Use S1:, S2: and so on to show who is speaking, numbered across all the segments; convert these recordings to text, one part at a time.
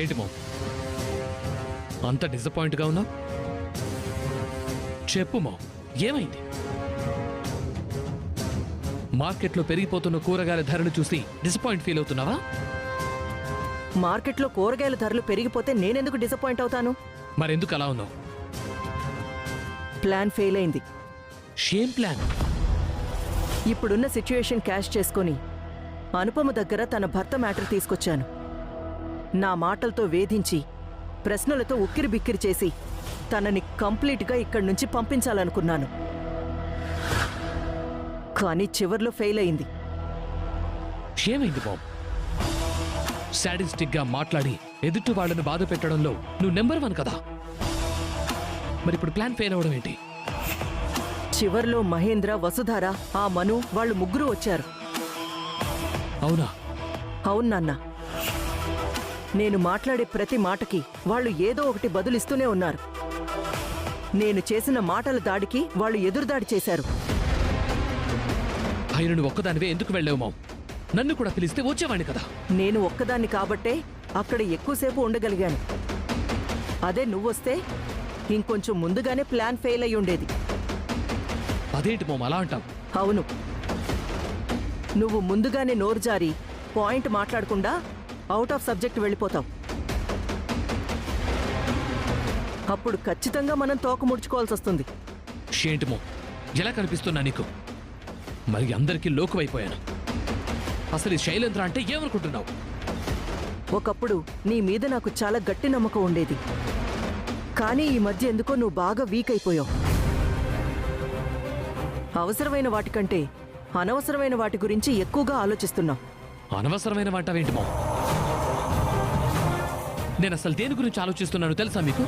S1: ఏంటి మో? అంత డిసప్పాయింట్గా ఉన్నావు? చెప్పు మో ఏమైంది? మార్కెట్లో పెరిగిపోతున్న కూరగాయల ధరలు చూసి డిసప్పాయింట్ ఫీల్ అవుతున్నావా?
S2: మార్కెట్లో కూరగాయల ధరలు పెరిగిపోతే నేనెందుకు డిసప్పాయింట్ అవుతాను?
S1: మరెందుకు అలా ఉన్నావు?
S2: ప్లాన్ ఫెయిల్ అయింది.
S1: షేమ్ ప్లాన్
S2: ఇప్పుడున్న సిచ్యుయేషన్ క్యాష్ చేసుకొని అనుపమ దగ్గర తన భర్త మ్యాటర్ తీసుకొచ్చాను. నా మాటలతో వేధించి ప్రశ్నలతో ఉక్కిరి బిక్కిరి చేసి తనని కంప్లీట్గా ఇక్కడి నుంచి పంపించాలనుకున్నాను. కానీ చివర్లో ఫెయిల్ అయింది.
S1: ఏమైంది బాబ్? సాడిస్టిక్గా మాట్లాడి ఎదుటి వాళ్ళని బాధ పెట్టడంలో నువ్వు నెంబర్ వన్ కదా? మరి ఇప్పుడు ప్లాన్ ఫెయిల్ అవడం ఏంటి?
S2: చివర్లో మహేంద్ర వసుధార ఆ మను వాళ్ళు ముగ్గురు వచ్చారు.
S1: అవునా?
S2: అవును నాన్న. నేను మాట్లాడే ప్రతి మాటకి వాళ్ళు ఏదో ఒకటి బదులిస్తూనే ఉన్నారు. నేను చేసిన మాటల దాడికి వాళ్ళు ఎదురుదాడి చేశారు.
S1: ఒక్కదానివే ఎందుకు వెళ్ళావు మామ్? నన్ను కూడా పిలిస్తే వచ్చేవాడిని కదా.
S2: నేను ఒక్కదాన్ని కాబట్టే అక్కడ ఎక్కువసేపు ఉండగలిగాను. అదే నువ్వొస్తే ఇంకొంచెం ముందుగానే ప్లాన్ ఫెయిల్ అయి ఉండేది.
S1: అదేంటి మామ్ అలా అంటావు?
S2: అవును. నువ్వు ముందుగానే నోరు జారి పాయింట్ మాట్లాడకుండా అవుట్ ఆఫ్ సబ్జెక్ట్ వెళ్ళిపోతావు అప్పుడు ఖచ్చితంగా మనం తోక ముడుచుకోవాల్సి వస్తుంది.
S1: ఏంటి మామ్ ఎలా కనిపిస్తున్నా నీకు? మరి అందరికీ లోకువైపోయాను. అసలు ఈ శైలేంద్ర అంటే ఏమనుకుంటున్నావు?
S2: ఒకప్పుడు నీ మీద నాకు చాలా గట్టి నమ్మకం ఉండేది. కానీ ఈ మధ్య ఎందుకో నువ్వు బాగా వీక్ అయిపోయావు. అవసరమైన వాటికంటే అనవసరమైన వాటి గురించి ఎక్కువగా ఆలోచిస్తున్నావు.
S1: అనవసరమైన వంటవేంటి మామ్ నేను అసలు దేని గురించి ఆలోచిస్తున్నాను తెలుసా మీకు?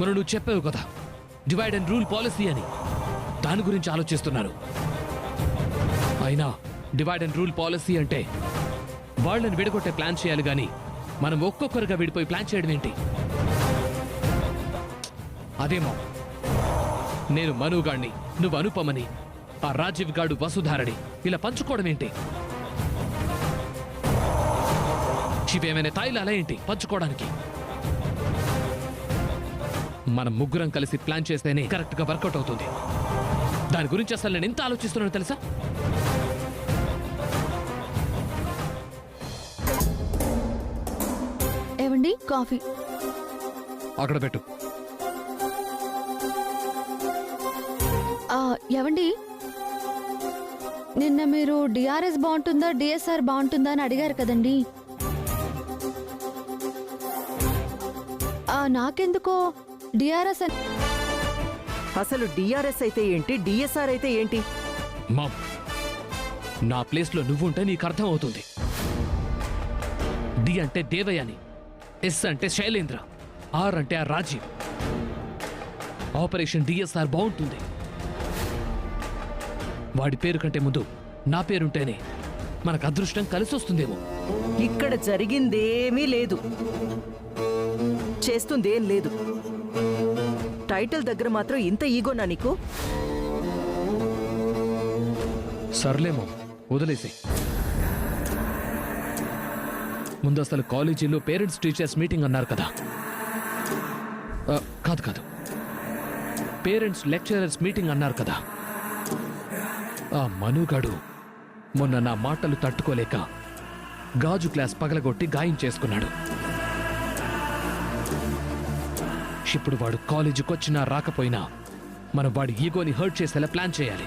S1: మరి నువ్వు చెప్పావు కదా డివైడ్ అండ్ రూల్ పాలసీ అని. దాని గురించి ఆలోచిస్తున్నాను అయినా డివైడ్ అండ్ రూల్ పాలసీ అంటే వాళ్ళని విడగొట్టే ప్లాన్ చేయాలి కానీ మనం ఒక్కొక్కరుగా విడిపోయి ప్లాన్ చేయడం ఏంటి? అదేమో. నేను మనుగాడిని నువ్వు అనుపమని ఆ రాజీవ్ గాడు వసుధారని ఇలా పంచుకోవడం ఏంటి? ఇవేమైనా తాయిలాలా ఏంటి? పంచుకోవడానికి. మనం ముగ్గురం కలిసి ప్లాన్ చేస్తేనే కరెక్ట్గా వర్కౌట్ అవుతుంది. దాని గురించి అసలు నేను ఎంత ఆలోచిస్తున్నానో తెలుసా?
S3: కాఫీ.
S1: అక్కడ పెట్టు.
S3: ఆ, ఏవండి? నిన్న మీరు డిఆర్ఎస్ బాగుంటుందా? డిఎస్ఆర్ బాగుంటుందా అని అడిగారు కదండి. నాకెందుకో డిఆర్ఎస్
S2: అసలు డిఆర్ఎస్ అయితే ఏంటి? డిఎస్ఆర్ అయితే ఏంటి?
S1: మామ్ నా ప్లేస్లో నువ్వుంటే నీకు అర్థం అవుతుంది. డి అంటే దేవయాని ఎస్ అంటే శైలేంద్ర ఆర్ అంటే ఆ రాజీవ్ ఆపరేషన్ డిఎస్ఆర్ బాగుంటుంది. వాడి పేరు కంటే ముందు నా పేరుంటేనే మనకు అదృష్టం కలిసి వస్తుందేమో
S2: ఇక్కడ జరిగిందేమీ లేదు. చేస్తుందేం లేదు. టైటిల్ దగ్గర మాత్రం ఇంత ఈగోనా నీకు?
S1: సర్లేమో వదిలేసే ముందు అసలు కాలేజీలో పేరెంట్స్ టీచర్స్ మీటింగ్ అన్నారు కదా. కాదు కాదు. పేరెంట్స్ లెక్చరర్స్ మీటింగ్ అన్నారు కదా. ఆ మనుగాడు మొన్న నా మాటలు తట్టుకోలేక గాజు క్లాస్ పగలగొట్టి గాయం చేసుకున్నాడు. ఇప్పుడు వాడు కాలేజీకి వచ్చినా రాకపోయినా మనం వాడి ఈగోని హర్ట్ చేసేలా ప్లాన్ చేయాలి.